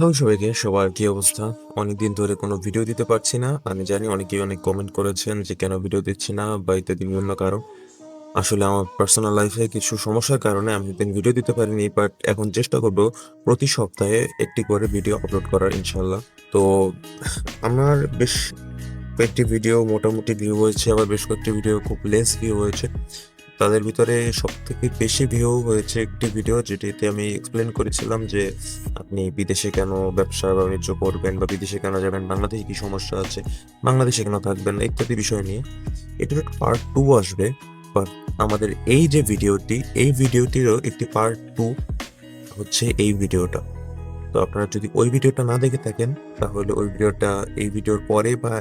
Hello সবাইকে, সবার কি অবস্থা? অনেকদিন ধরে কোনো ভিডিও দিতে পারছি না। আমি জানি অনেকেই অনেক কমেন্ট করেছেন যে, কেন ভিডিও দিচ্ছি না? বা ইত্যাদি বিভিন্ন কারণ। আসলে আমার পার্সোনাল লাইফে কিছু সমস্যার কারণে আমি দিন ভিডিও দিতে পারিনি বাট এখন চেষ্টা করব প্রতি সপ্তাহে একটি করে ভিডিও আপলোড করার ইনশাল্লাহ তো আমার বেশ কয়েকটি ভিডিও মোটামুটি ভিউ হয়েছে, আবার বেশ কয়েকটি ভিডিও খুব লেস ভিউ হয়েছে। তাদের ভিতরে সব থেকে বেশি ভিউ হয়েছে একটি ভিডিও যেটিতে আমি এক্সপ্লেন করেছিলাম যে আপনি বিদেশে কেন ব্যবসা বাণিজ্য করবেন বা বিদেশে কেন যাবেন, বাংলাদেশে কি সমস্যা আছে, বাংলাদেশে কেন থাকবেন ইত্যাদি বিষয় নিয়ে। এটার পার্ট টু আসবে বাট আমাদের এই যে ভিডিওটি এই ভিডিওটিরও একটি পার্ট টু হচ্ছে এই ভিডিওটা তো আপনারা যদি ওই ভিডিওটা না দেখে থাকেন, তাহলে ওই ভিডিওটা এই ভিডিওর পরে বা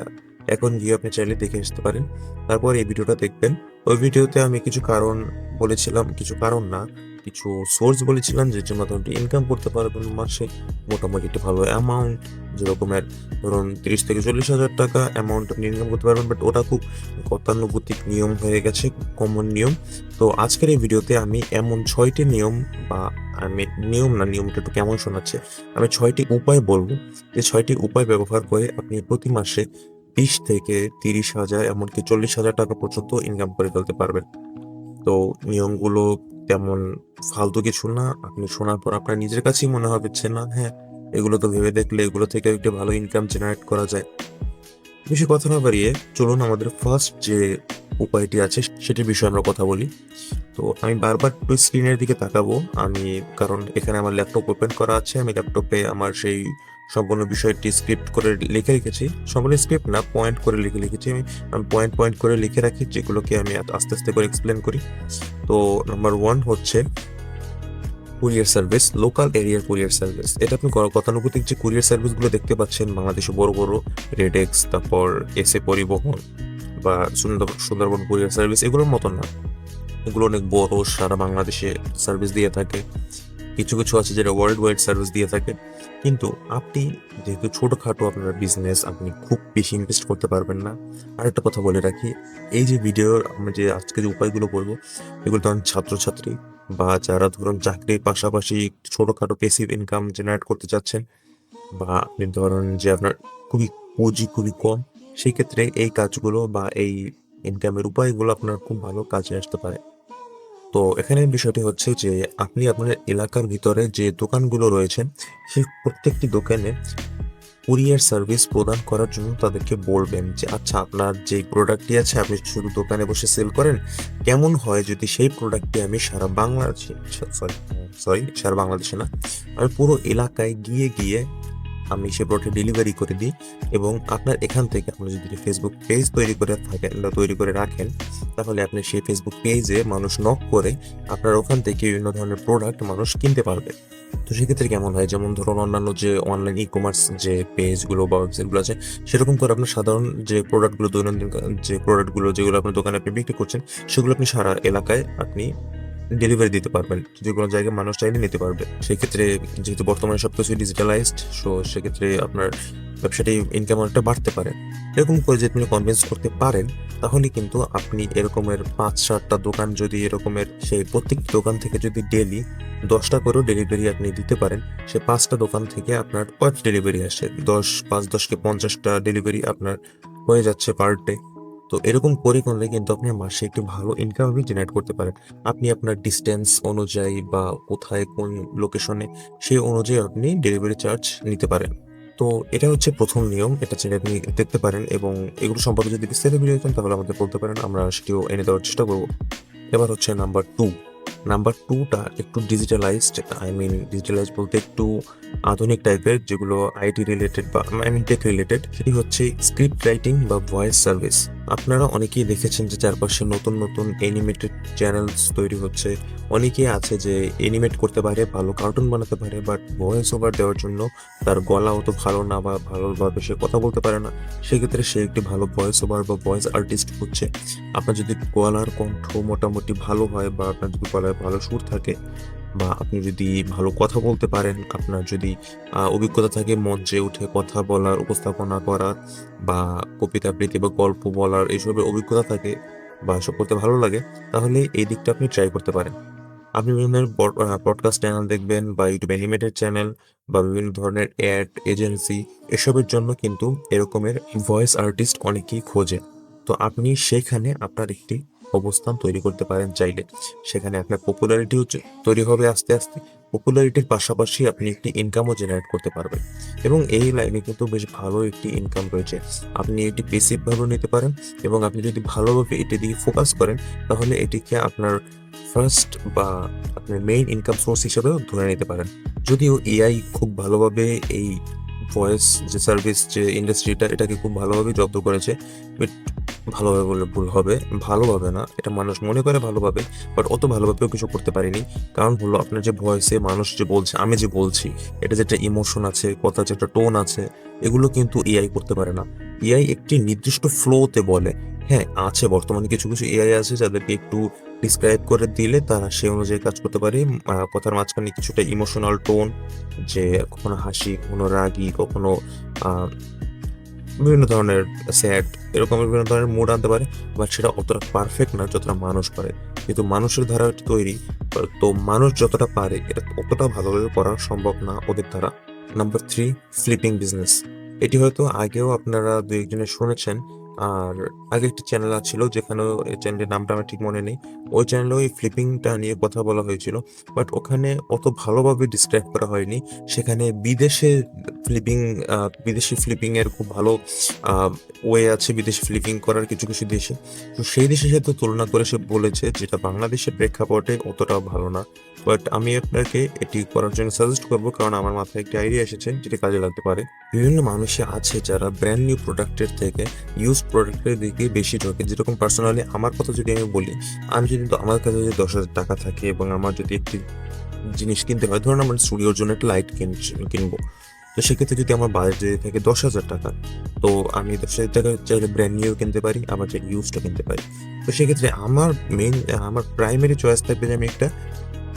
এখন গিয়ে আপনি চাইলে দেখে আসতে পারেন। তারপর এই ভিডিওটা দেখবেন। ওই ভিডিওতে আমি কিছু কারণ বলেছিলাম, কিছু কারণ না, কিছু সোর্স বলেছিলাম যে আপনি ইনকাম করতে পারবেন মাসে, মোটামুটি একটু ভালো অ্যামাউন্ট যেরকমের ধরুন তিরিশ থেকে চল্লিশ হাজার টাকা অ্যামাউন্ট আপনি ইনকাম করতে পারবেন বাট ওটা খুব গতানুগতিক নিয়ম হয়ে গেছে কমন নিয়ম। তো আজকের এই ভিডিওতে আমি এমন ছয়টি নিয়ম বা আমি নিয়ম না, নিয়মটা একটু কেমন শোনাচ্ছে, আমি ছয়টি উপায় বলব। যে ছয়টি উপায় ব্যবহার করে আপনি প্রতি মাসে বিশ থেকে তিরিশ হাজার, এমনকি চল্লিশ হাজার টাকা পর্যন্ত ইনকাম করে ফেলতে পারবেন। তো নিয়মগুলো তেমন ফালতু কিছু না। আপনি শোনার পর আপনার নিজের কাছেই মনে হবে যে, না হ্যাঁ এগুলো তো ভেবে দেখলে এগুলো থেকে একটি ভালো ইনকাম জেনারেট করা যায়। বেশি কথা না বাড়িয়ে চলুন আমাদের ফার্স্ট যে উপায়টি আছে, সেটির বিষয়ে আমরা কথা বলি। তো আমি বারবার একটু স্ক্রিনের দিকে তাকাবো। আমি, কারণ এখানে আমার ল্যাপটপ ওপেন করা আছে। আমি ল্যাপটপে আমার সেই সম্পূর্ণ বিষয়টি স্ক্রিপ্ট করে লিখে রেখেছি। সম্পূর্ণ স্ক্রিপ্ট না পয়েন্ট করে লিখে লিখেছি আমি আমি পয়েন্ট পয়েন্ট করে লিখে রাখি, যেগুলোকে আমি আস্তে আস্তে করে এক্সপ্লেন করি। তো নাম্বার ওয়ান হচ্ছে কুরিয়ার সার্ভিস লোকাল এরিয়ার কুরিয়ার সার্ভিস এটা আপনি গতানুগতিক যে কুরিয়ার সার্ভিসগুলো দেখতে পাচ্ছেন, বাংলাদেশে বড় বড় রেডেক্স তারপর এসে পরিবহন বা সুন্দর, সুন্দরবন কুরিয়ার সার্ভিস এগুলোর মতন না। এগুলো অনেক বড়, সারা বাংলাদেশে সার্ভিস দিয়ে থাকে। কিছু কিছু আছে যেটা ওয়ার্ল্ড ওয়াইড সার্ভিস দিয়ে থাকে। কিন্তু আপনি যেহেতু ছোটোখাটো আপনার বিজনেস আপনি খুব বেশি ইনভেস্ট করতে পারবেন না। আরেকটা কথা বলে রাখি, এই যে ভিডিওর আমরা যে আজকে যে উপায়গুলো বলব, এগুলো ধরুন ছাত্রছাত্রী বা যারা ধরুন চাকরির পাশাপাশি ছোটোখাটো পেসিভ ইনকাম জেনারেট করতে চাচ্ছেন বা ধরুন যে আপনার খুবই পুঁজি খুবই কম, সেই ক্ষেত্রে এই কাজগুলো বা এই ইনকামের উপায়গুলো আপনার খুব ভালো কাজে আসতে পারে। তো এখানে বিষয়টি হচ্ছে যে আপনি আপনার এলাকার ভিতরে যে দোকানগুলো রয়েছে, সেই প্রত্যেকটি দোকানে কুরিয়ার সার্ভিস প্রদান করার জন্য তাদেরকে বলবেন যে আচ্ছা আপনার যে প্রোডাক্টটি আছে, আপনি শুধু দোকানে বসে সেল করেন? কেমন হয় যদি সেই প্রোডাক্টটি আমি সারা বাংলাদেশে সরি সরি সারা বাংলাদেশে না, আমি পুরো এলাকায় গিয়ে গিয়ে আমি সে প্রোডাক্ট ডেলিভারি করে দিই এবং আপনার এখান থেকে আপনি যদি ফেসবুক পেজ তৈরি করে থাকেন বা তৈরি করে রাখেন, তাহলে আপনি সেই ফেসবুক পেজে মানুষ নক করে আপনার ওখান থেকে বিভিন্ন ধরনের প্রোডাক্ট মানুষ কিনতে পারবে। তো সেক্ষেত্রে কেমন হয়? যেমন ধরুন অন্যান্য যে অনলাইন ই কমার্স যে পেজগুলো বা ওয়েবসাইটগুলো আছে, সেরকম করে আপনার সাধারণ যে প্রোডাক্টগুলো দৈনন্দিন, যে প্রোডাক্টগুলো যেগুলো আপনার দোকানে আপনি বিক্রি করছেন, সেগুলো আপনি সারা এলাকায় আপনি ডেলিভারি দিতে পারবেন। যে কোনো জায়গায় মানুষ চাইলে নিতে পারবে। সেক্ষেত্রে যেহেতু বর্তমানে সব কিছু ডিজিটালাইজড সো সেক্ষেত্রে আপনার ব্যবসাটি ইনকাম অনেকটা বাড়তে পারে। এরকম করে যদি আপনি কনভিন্স করতে পারেন, তাহলে কিন্তু আপনি এরকমের পাঁচ, সাতটা দোকান যদি এরকমের, সেই প্রত্যেকটি দোকান থেকে যদি ডেলি দশটা করেও ডেলিভারি আপনি দিতে পারেন, সে পাঁচটা দোকান থেকে আপনার কয়েক ডেলিভারি আসে। দশ, পাঁচ, দশকে পঞ্চাশটা ডেলিভারি আপনার হয়ে যাচ্ছে পার ডে তো এরকম করে করলে কিন্তু আপনি মাসে একটি ভালো ইনকাম আপনি জেনারেট করতে পারেন। আপনি আপনার ডিস্টেন্স অনুযায়ী বা কোথায় কোন লোকেশনে সেই অনুযায়ী আপনি ডেলিভারি চার্জ নিতে পারেন। তো এটা হচ্ছে প্রথম নিয়ম, এটা ছেড়ে আপনি দেখতে পারেন এবং এগুলো সম্পর্কে যদি বিস্তারিত ভিডিও চান তাহলে আমাদের বলতে পারেন, আমরা সেটিও এনে দেওয়ার চেষ্টা করব। এবার হচ্ছে নাম্বার টু নাম্বার টুটা একটু ডিজিটালাইজড আই মিন ডিজিটালাইজ বলতে একটু আধুনিক টাইপের যেগুলো আইটি রিলেটেড বা আই মিন টেক রিলেটেড সেটি হচ্ছে স্ক্রিপ্ট রাইটিং বা ভয়েস সার্ভিস আপনারা অনেকেই দেখেছেন যে চারপাশে নতুন নতুন অ্যানিমেটেড চ্যানেলস তৈরি হচ্ছে। অনেকেই আছে যে অ্যানিমেট করতে পারে, ভালো কার্টুন বানাতে পারে বাট ভয়েস ওভার দেওয়ার জন্য তার গলা অত ভালো না বা ভালোভাবে সে কথা বলতে পারে না। সেক্ষেত্রে সে একটি ভালো ভয়েস ওভার বা ভয়েস আর্টিস্ট হচ্ছে। আপনার যদি গলার কণ্ঠ মোটামুটি ভালো হয় বা আপনার যদি গলায় ভালো সুর থাকে বা আপনি যদি ভালো কথা বলতে পারেন আপনার যদি অভিজ্ঞতা থাকে মঞ্চে উঠে কথা বলার উপস্থাপনা করার বা কবিতা আবৃত্তি বা গল্প বলার এইসবের অভিজ্ঞতা থাকে বা এসব করতে ভালো লাগে তাহলে এই দিকটা আপনি ট্রাই করতে পারেন আপনি বিভিন্ন ধরনের পডকাস্ট চ্যানেল দেখবেন বা ইউটিউব অ্যানিমেটেড চ্যানেল বা বিভিন্ন ধরনের অ্যাড, এজেন্সি এসবের জন্য কিন্তু এরকমের ভয়েস আর্টিস্ট অনেকেই খোঁজে। তো আপনি সেখানে আপনার একটি অবস্থান তৈরি করতে পারেন চাইলে। সেখানে আপনার পপুলারিটিও তৈরি হবে আস্তে, আস্তে। পপুলারিটির পাশাপাশি আপনি একটি ইনকামও জেনারেট করতে পারবেন এবং এই লাইনে কিন্তু বেশ ভালো একটি ইনকাম রয়েছে। আপনি এটি পেসিভ ভাবেও নিতে পারেন এবং আপনি যদি ভালোভাবে এটি দিয়ে ফোকাস করেন তাহলে এটিকে আপনার ফার্স্ট বা আপনার মেইন ইনকাম সোর্স হিসেবেও ধরে নিতে পারেন। যদিও এআই খুব ভালোভাবে এই ভয়েস যে সার্ভিস যে ইন্ডাস্ট্রিটা এটাকে খুব ভালোভাবে জব্দ করেছে। ভালোভাবে বললে ভুল হবে। ভালোভাবে না। এটা মানুষ মনে করে ভালোভাবে। বাট অত ভালোভাবেও কিছু করতে পারিনি কারণ হলো আপনার যে ভয়েসে মানুষ যে বলছে, আমি যে বলছি, এটা যে একটা ইমোশন আছে, কথার যে একটা টোন আছে, এগুলো কিন্তু এআই করতে পারে না। এআই একটি নির্দিষ্ট ফ্লোতে বলে। হ্যাঁ, আছে বর্তমানে কিছু, কিছু এআই আছে যাদেরকে একটু ডিসক্রাইব করে দিলে তারা সে অনুযায়ী কাজ করতে পারে। কথার মাঝখানে কিছুটা ইমোশনাল টোন যে কখনো হাসি, কখনো রাগী, কখনো বিভিন্ন ধরনের স্যাড এরকম বিভিন্ন ধরনের মুড আনতে পারে। বাট সেটা অতটা পারফেক্ট না যতটা মানুষ পারে। কিন্তু মানুষের ধারা তৈরি। তো মানুষ যতটা পারে, এটা অতটা ভালোভাবে করা সম্ভব না ওদের দ্বারা। Number three flipping business. এটি হয়তো আগেও আপনারা দুই একজনে শুনেছেন। আর আগে একটি চ্যানেল ছিল যেখানেও এই চ্যানেলের নামটা আমার ঠিক মনে নেই। ওই চ্যানেলেও এই ফ্লিপিংটা নিয়ে কথা বলা হয়েছিল। বাট ওখানে অত ভালোভাবে ডিসক্রাইব করা হয়নি। সেখানে বিদেশে ফ্লিপিং বিদেশি ফ্লিপিং এর খুব ভালো ওয়ে আছে বিদেশি ফ্লিপিং করার কিছু, কিছু দেশে। তো সেই দেশের সাথে তুলনা করে সে বলেছে যেটা বাংলাদেশের প্রেক্ষাপটে অতটাও ভালো না। বাট আমি আপনাকে এটি করার জন্য সাজেস্ট করব কারণ আমার মাথায় একটি আইডিয়া এসেছে যেটি কাজে লাগতে পারে। বিভিন্ন মানুষই আছে যারা ব্র্যান্ড নিউ প্রোডাক্টের থেকে ইউজ প্রোডাক্টের দিকে বেশি ঢোকে যেরকম পার্সোনালি আমার কথা যদি আমি বলি, আমি যদি আমার কাছে যদি ৳১০,০০০ থাকে এবং আমার যদি একটি জিনিস কিনতে হয়, ধরুন আমার স্টুডিওর জন্য একটা লাইট কিনবো। তো সেক্ষেত্রে যদি আমার বাজেট যদি থাকে ৳১০,০০০ তো আমি ৳১০,০০০ চাইলে ব্র্যান্ড নিউ কিনতে পারি, আবার চাইলে ইউজটা কিনতে পারি। তো সেক্ষেত্রে আমার মেইন আমার প্রাইমারি চয়েস থাকবে যে আমি একটা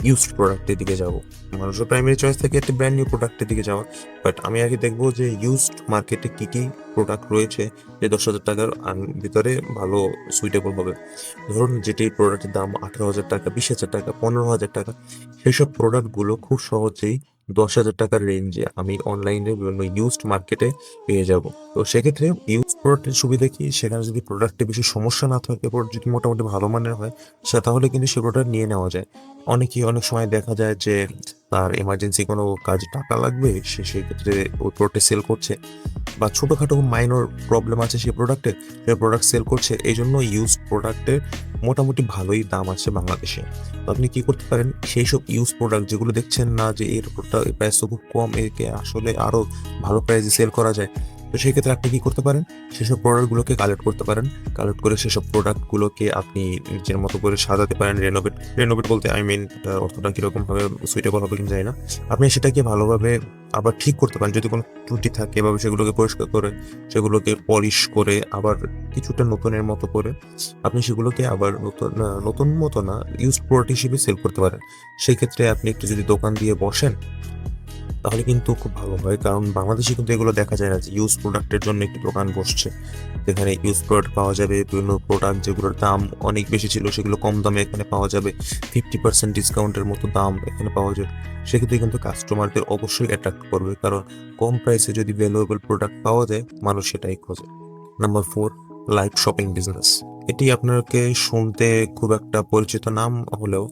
ইউজড প্রোডাক্টের দিকে যাব। মানুষের প্রাইমারি চয়েস থাকে একটা ব্র্যান্ড নিউ প্রোডাক্টের দিকে যাওয়া। বাট আমি আগে দেখব যে ইউজড মার্কেটে কী কী প্রোডাক্ট রয়েছে যে দশ হাজার টাকার ভিতরে ভালো সুইটেবল হবে। ধরুন যেটি প্রোডাক্টের দাম আঠেরো হাজার টাকা, বিশ হাজার টাকা, পনেরো হাজার টাকা সেই সব প্রোডাক্টগুলো খুব সহজেই ৳১০,০০০ রেঞ্জে আমি অনলাইনে বিভিন্ন ইউজড মার্কেটে পেয়ে যাব। তো সেক্ষেত্রে ইউজ প্রোডাক্টের সুবিধা কি? সেখানে যদি প্রোডাক্টে বেশি সমস্যা না থাকে, প্রোডাক্ট যদি মোটামুটি ভালো মানের হয়, সে তাহলে কিন্তু সে প্রোডাক্ট নিয়ে নেওয়া যায়। অনেকেই অনেক সময় দেখা যায় যে তার এমার্জেন্সি কোনো কাজে টাকা লাগবে, সে সেক্ষেত্রে ওই প্রোডাক্টটা সেল করছে বা ছোটোখাটো মাইনর প্রবলেম আছে সেই প্রোডাক্টে, সে প্রোডাক্ট সেল করছে। এই জন্য ইউজ প্রোডাক্টের মোটামুটি ভালোই দাম আছে বাংলাদেশে। আপনি কি করতে পারেন? সেইসব ইউজ প্রোডাক্ট যেগুলো দেখছেন না যে এর প্রাইস তো খুব কম, একে আসলে আরও ভালো প্রাইসে সেল করা যায়। তো সেই ক্ষেত্রে আপনি কী করতে পারেন? সেসব প্রোডাক্টগুলোকে কালেক্ট করতে পারেন। কালেক্ট করে সেসব প্রোডাক্টগুলোকে আপনি নিজের মতো করে সাজাতে পারেন, রেনোভেট রেনোভেট বলতে আই মিন অর্থটা কীরকমভাবে সুইটেবল হবে কিনা যায় না। আপনি সেটাকে ভালোভাবে আবার ঠিক করতে পারেন। যদি কোনো ত্রুটি থাকে এভাবে সেগুলোকে পরিষ্কার করে, সেগুলোকে পলিশ করে আবার কিছুটা নতুনের মতো করে আপনি সেগুলোকে আবার নতুন নতুন মতো না ইউজ প্রোডাক্ট হিসেবে সেল করতে পারেন। সেক্ষেত্রে আপনি একটু যদি দোকান দিয়ে বসেন তাহলে কিন্তু খুব ভালো হয়। কারণ বাংলাদেশে কিন্তু এগুলো দেখা যায় না যে ইউজ প্রোডাক্টের জন্য একটি দোকান বসছে। যেখানে ইউজ প্রোডাক্ট পাওয়া যাবে, বিভিন্ন প্রোডাক্ট যেগুলোর দাম অনেক বেশি ছিল সেগুলো কম দামে এখানে পাওয়া যাবে। 50% ডিসকাউন্টের মতো দাম এখানে পাওয়া যাবে। সেক্ষেত্রে কিন্তু কাস্টমারদের অবশ্যই অ্যাট্রাক্ট করবে। কারণ কম প্রাইসে যদি ভ্যালুয়েবল প্রোডাক্ট পাওয়া যায়, মানুষ সেটাই খোঁজে। Number four live shopping business. এটি আপনাকে শুনতে খুব একটা পরিচিত নাম হলেও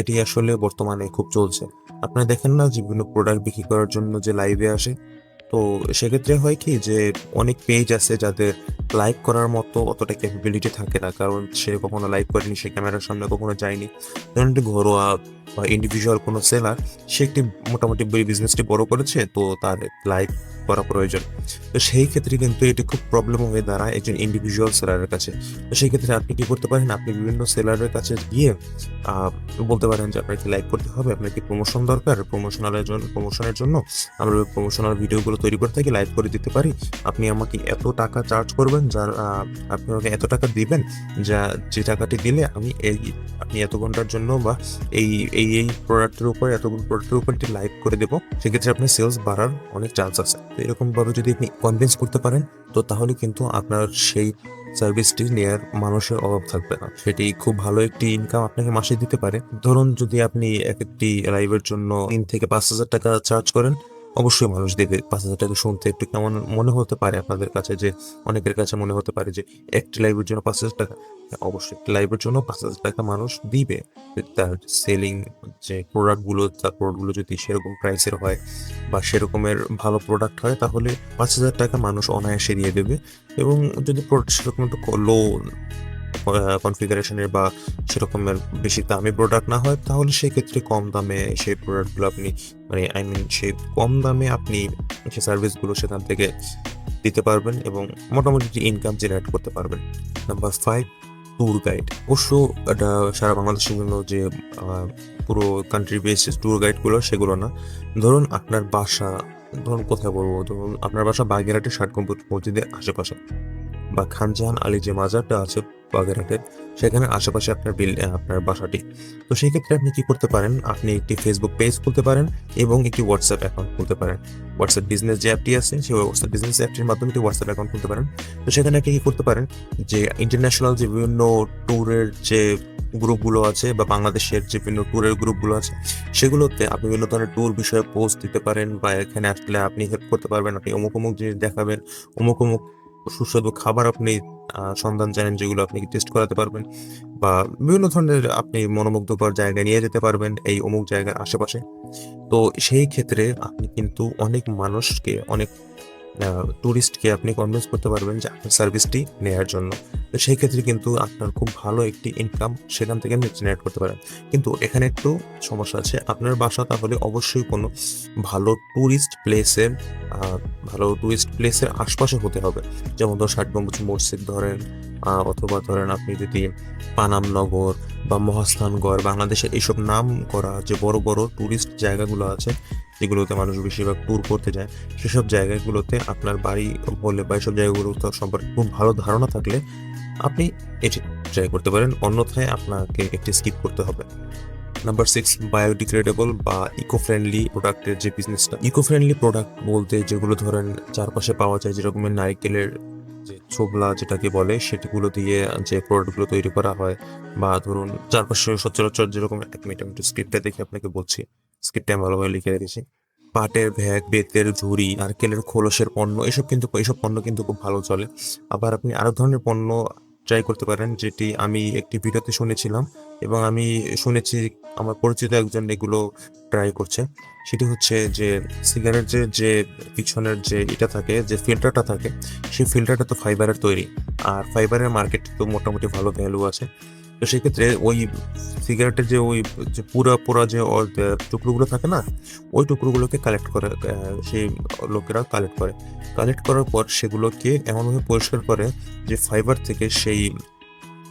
এটি আসলে বর্তমানে খুব চলছে। আপনারা দেখেন না যে বিভিন্ন প্রোডাক্ট বিক্রি করার জন্য যে লাইভে আসে? তো সেক্ষেত্রে হয় কি যে অনেক পেজ আছে যাদের লাইভ করার মতো অতটা ক্যাপাবিলিটি থাকে না। কারণ সে কখনো লাইভ করেনি, সে ক্যামেরার সামনে কখনো যায়নি। ধরুন একটি ঘরোয়া বা ইন্ডিভিজুয়াল কোনো সেলার, সে একটি মোটামুটি বিজনেসটি বড় করেছে তো তার লাইভ করা প্রয়োজন। তো সেই ক্ষেত্রে কিন্তু এটি খুব প্রবলেম হয়ে দাঁড়ায় একজন ইন্ডিভিজুয়াল সেলারের কাছে। তো সেই ক্ষেত্রে আপনি কি করতে পারেন? আপনি বিভিন্ন সেলারের কাছে গিয়ে বলতে পারেন যে আপনাকে লাইক করতে হবে? আপনার কি প্রমোশন দরকার? প্রমোশনালের জন্য প্রমোশনের জন্য আমরা প্রমোশনাল ভিডিওগুলো তৈরি করে থাকি, লাইভ করে দিতে পারি। আপনি আমাকে এত টাকা চার্জ করবেন যার আপনি আমাকে এত টাকা দিবেন যা যে টাকাটি দিলে আমি এই আপনি এত ঘণ্টার জন্য বা এই এই এই প্রোডাক্টের উপর এতগুলো প্রোডাক্টের উপর একটি লাইভ করে দেবো সেক্ষেত্রে আপনার সেলস বাড়ার অনেক চান্স আছে তো এরকমভাবে যদি আপনি কনভিন্স করতে পারেন তো তাহলে কিন্তু আপনার সেই সার্ভিসটি নেয়ার মানুষের অভাব থাকবে না। সেটি খুব ভালো একটি ইনকাম আপনাকে মাসে দিতে পারে। ধরুন যদি আপনি এক একটি লাইভের জন্য তিন থেকে পাঁচ হাজার টাকা চার্জ করেন অবশ্যই মানুষ দেবে পাঁচ হাজার টাকা শুনতে একটু কেমন মনে হতে পারে আপনাদের কাছে যে অনেকের কাছে মনে হতে পারে যে একটি লাইভের জন্য পাঁচ হাজার টাকা। হ্যাঁ, অবশ্যই একটি লাইভের জন্য পাঁচ হাজার টাকা মানুষ দিবে। তার সেলিং যে প্রোডাক্টগুলো তার প্রোডাক্টগুলো যদি সেরকম প্রাইসের হয় বা সেরকমের ভালো প্রোডাক্ট হয়, তাহলে পাঁচ হাজার টাকা মানুষ অনায়াসে দিয়ে দেবে। এবং যদি প্রোডাক্ট সেরকম একটু লো কনফিগারেশনের বা সেরকমের বেশি দামি প্রোডাক্ট না হয়, তাহলে সেক্ষেত্রে কম দামে সেই প্রোডাক্টগুলো আপনি মানে আই মিন সেই কম দামে আপনি সেই সার্ভিসগুলো সেখান থেকে দিতে পারবেন এবং মোটামুটি ইনকাম জেনারেট করতে পারবেন। নাম্বার ফাইভ ট্যুর গাইড অবশ্য এটা সারা বাংলাদেশের জন্য যে পুরো কান্ট্রি বেসিস ট্যুর গাইডগুলো সেগুলো না। ধরুন আপনার বাসা, ধরুন কোথায় বলব? ধরুন আপনার বাসা বাগেরহাটের ষাট কম্পিউটার মসজিদের আশেপাশে। বা খানজাহান আলী যে মাজারটা আছে বাগেরহাটের সেখানে আশেপাশে আপনার বিল আপনার বাসাটি। তো সেই ক্ষেত্রে আপনি কি করতে পারেন? আপনি একটি ফেসবুক পেজ খুলতে পারেন এবং একটি হোয়াটসঅ্যাপ অ্যাকাউন্ট খুলতে পারেন। হোয়াটসঅ্যাপ বিজনেস যে অ্যাপটি আছে, সেই হোয়াটসঅ্যাপ বিজনেস অ্যাপটির মাধ্যমে একটি হোয়াটসঅ্যাপ অ্যাকাউন্ট খুলতে পারেন। তো সেখানে আপনি কি করতে পারেন? যে ইন্টারন্যাশনাল যে বিভিন্ন ট্যুরের যে গ্রুপগুলো আছে বা বাংলাদেশের যে বিভিন্ন ট্যুরের গ্রুপগুলো আছে, সেগুলোতে আপনি বিভিন্ন ধরনের ট্যুর বিষয়ে পোস্ট দিতে পারেন বা এখানে আসলে আপনি হেল্প করতে পারবেন। আপনি অমুক অমুক জিনিস দেখাবেন, অমুক অমুক সুস্বাদু খাবার আপনি সন্ধান জানেন যেগুলো আপনি টেস্ট করাতে পারবেন বা বিভিন্ন ধরনের আপনি মনোমুগ্ধকর জায়গায় নিয়ে যেতে পারবেন এই অমুক জায়গার আশেপাশে। তো সেই ক্ষেত্রে আপনি কিন্তু অনেক মানুষকে, অনেক ট্যুরিস্টকে আপনি কনভিন্স করতে পারবেন যে আপনার সার্ভিসটি নেওয়ার জন্য। তো সেই ক্ষেত্রে কিন্তু আপনার খুব ভালো একটি ইনকাম সেখান থেকে আপনি জেনারেট করতে পারেন। কিন্তু এখানে একটু সমস্যা আছে। আপনার বাসা তাহলে অবশ্যই কোনো ভালো ট্যুরিস্ট প্লেসের ভালো ট্যুরিস্ট প্লেসের আশপাশে হতে হবে। যেমন ধর ষাট গম্বুজ মসজিদ ধরেন অথবা ধরেন আপনি যদি পানামনগর বা মহাস্থানগড় বাংলাদেশের এইসব নাম করা যে বড় বড় ট্যুরিস্ট জায়গাগুলো আছে যেগুলোতে মানুষ বেশিরভাগ ট্যুর করতে যায়, সেসব জায়গাগুলোতে আপনার বাড়ি হলে বা এইসব জায়গাগুলো সম্পর্কে খুব ভালো ধারণা থাকলে আপনি এটি ট্রাই করতে পারেন। অন্যথায় আপনাকে একটি স্কিপ করতে হবে। নাম্বার সিক্স বায়োডিগ্রেডেবল বা ইকো ফ্রেন্ডলি প্রোডাক্টের যে বিজনেসটা ইকো ফ্রেন্ডলি প্রোডাক্ট বলতে যেগুলো ধরেন চারপাশে পাওয়া যায় যেরকমের নারকেলের যে ছোবলা যেটাকে বলে সেটিগুলো দিয়ে যে প্রোডাক্টগুলো তৈরি করা হয় বা ধরুন চারপাশে সচরাচর যেরকম, এক মিনিট আমি একটু স্ক্রিপ্টটা দেখে আপনাকে বলছি। স্ক্রিপ্টে আমি ভালোভাবে লিখে রেখেছি। পাটের ভ্যাগ বেতের ঝুড়ি নারকেলের খোলসের পণ্য, এসব কিন্তু এইসব পণ্য কিন্তু খুব ভালো চলে। আবার আপনি আরও ধরনের পণ্য ট্রাই করতে পারেন, যেটি আমি একটি ভিডিওতে শুনেছিলাম এবং আমি শুনেছি আমার পরিচিত একজন এগুলো ট্রাই করছে। সেটি হচ্ছে যে সিগারেটের যে পিছনের যে এটা থাকে, যে ফিল্টারটা থাকে, সেই ফিল্টারটা তো ফাইবারের তৈরি। আর ফাইবারের মার্কেট তো মোটামুটি ভালো ভ্যালু আছে। তো সেক্ষেত্রে ওই সিগারেটের যে ওই যে পুরা পুরা যে টুকরোগুলো থাকে না, ওই টুকরোগুলোকে কালেক্ট করে সেই লোকেরা কালেক্ট করে। কালেক্ট করার পর সেগুলোকে এমনভাবে পরিষ্কার করে যে ফাইবার থেকে সেই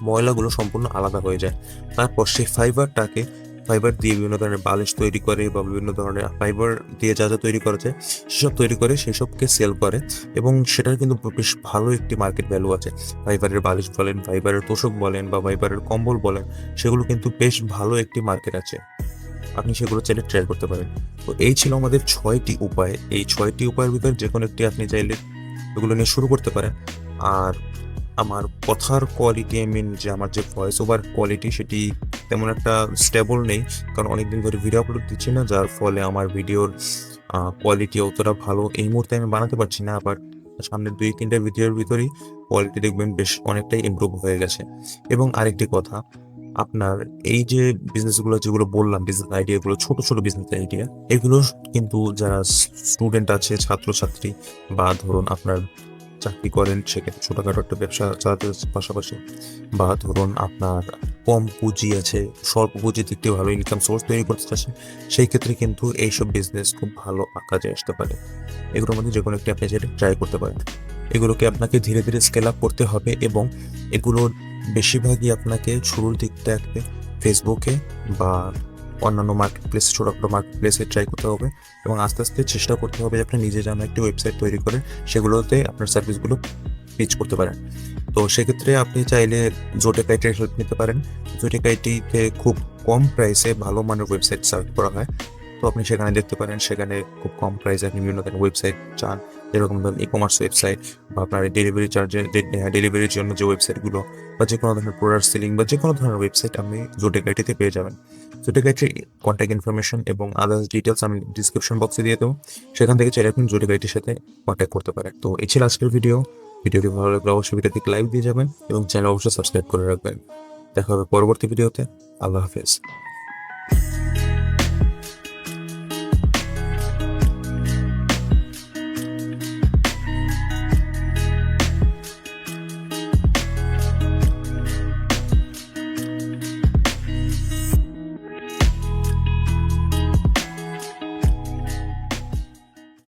ময়লাগুলো সম্পূর্ণ আলাদা হয়ে যায়। তারপর সেই ফাইবারটাকে ফাইবার দিয়ে বিভিন্ন ধরনের বালিশ তৈরি করে বা বিভিন্ন ধরনের ফাইবার দিয়ে যা যা তৈরি করা যায়, সেসব তৈরি করে সেসবকে সেল করে এবং সেটার কিন্তু বেশ ভালো একটি মার্কেট ভ্যালু আছে। ফাইবারের বালিশ বলেন ফাইবারের তোষক বলেন বা ফাইবারের কম্বল বলেন, সেগুলো কিন্তু বেশ ভালো একটি মার্কেট আছে। আপনি সেগুলো চাইলে ট্রাই করতে পারেন। তো এই ছিল আমাদের ছয়টি উপায়। এই ছয়টি উপায়ের ভিতরে যে কোনো একটি আপনি চাইলে এগুলো নিয়ে শুরু করতে পারেন। আর আমার কথার কোয়ালিটি আই মিন যে আমার যে ভয়েস ওভার কোয়ালিটি সেটি তেমন একটা স্টেবল নেই। কারণ অনেকদিন ধরে ভিডিও আপলোড দিচ্ছি না, যার ফলে আমার ভিডিওর কোয়ালিটি অতটা ভালো এই মুহূর্তে আমি বানাতে পারছি না আবার সামনের দুই তিনটা ভিডিওর ভিতরেই কোয়ালিটি দেখবেন বেশ অনেকটাই ইমপ্রুভ হয়ে গেছে। এবং আরেকটি কথা, আপনার এই যে বিজনেসগুলো যেগুলো বললাম বিজনেস আইডিয়াগুলো ছোট ছোট বিজনেস আইডিয়া এগুলো কিন্তু যারা স্টুডেন্ট আছে, ছাত্রছাত্রী বা ধরুন আপনার চাকরি করেন, সেক্ষেত্রে ছোটোখাটো একটা ব্যবসা চালাতে পাশাপাশি বা ধরুন আপনার কম পুঁজি আছে, স্বল্প পুঁজিতে ভালো ইনকাম সোর্স তৈরি করতে চাচ্ছেন, সেই ক্ষেত্রে কিন্তু এইসব বিজনেস খুব ভালো কাজে আসতে পারে। এগুলোর মধ্যে যে কোনো একটি আপনি যেটা ট্রাই করতে পারেন। এগুলোকে আপনাকে ধীরে ধীরে স্কেল আপ করতে হবে এবং এগুলোর বেশিরভাগই আপনাকে শুরুর দিকটা একটা ফেসবুকে বা অন্যান্য মার্কেট প্লেস ছোটোখাটো মার্কেট প্লেসে ট্রাই করতে হবে এবং আস্তে আস্তে চেষ্টা করতে হবে যে আপনি নিজে যেন একটি ওয়েবসাইট তৈরি করে সেগুলোতে আপনার সার্ভিসগুলো পিচ করতে পারেন। তো সেক্ষেত্রে আপনি চাইলে জোটেক আইটির হেল্প নিতে পারেন। জোটেক আইটিতে খুব কম প্রাইসে ভালো মানের ওয়েবসাইট সার্চ করা হয়। তো আপনি সেখানে দেখতে পারেন, সেখানে খুব কম প্রাইসে আপনি বিভিন্ন ধরনের ওয়েবসাইট চান। যেরকম ধরুন ই কমার্স ওয়েবসাইট বা আপনার ডেলিভারি চার্জের ডেলিভারির জন্য যে ওয়েবসাইটগুলো বা যে কোনো ধরনের প্রোডাক্ট সেলিং বা যে কোনো ধরনের ওয়েবসাইট আপনি জোটেক আইটিতে পেয়ে যাবেন। জোটেক আইটির কন্ট্যাক্ট ইনফরমেশন এবং আদার্স ডিটেলস আমি ডিসক্রিপশন বক্সে দিয়ে দেবো। সেখান থেকে চাইলে আপনি জোটেক আইটির সাথে কন্ট্যাক্ট করতে পারেন। তো এই ছিল আজকের ভিডিও ভিডিওটি ভালো লাগলে অবশ্যই ভিডিওটিকে লাইক দিয়ে যাবেন এবং চ্যানেল অবশ্যই সাবস্ক্রাইব করে রাখবেন। দেখা হবে পরবর্তী ভিডিওতে। আল্লাহ হাফেজ।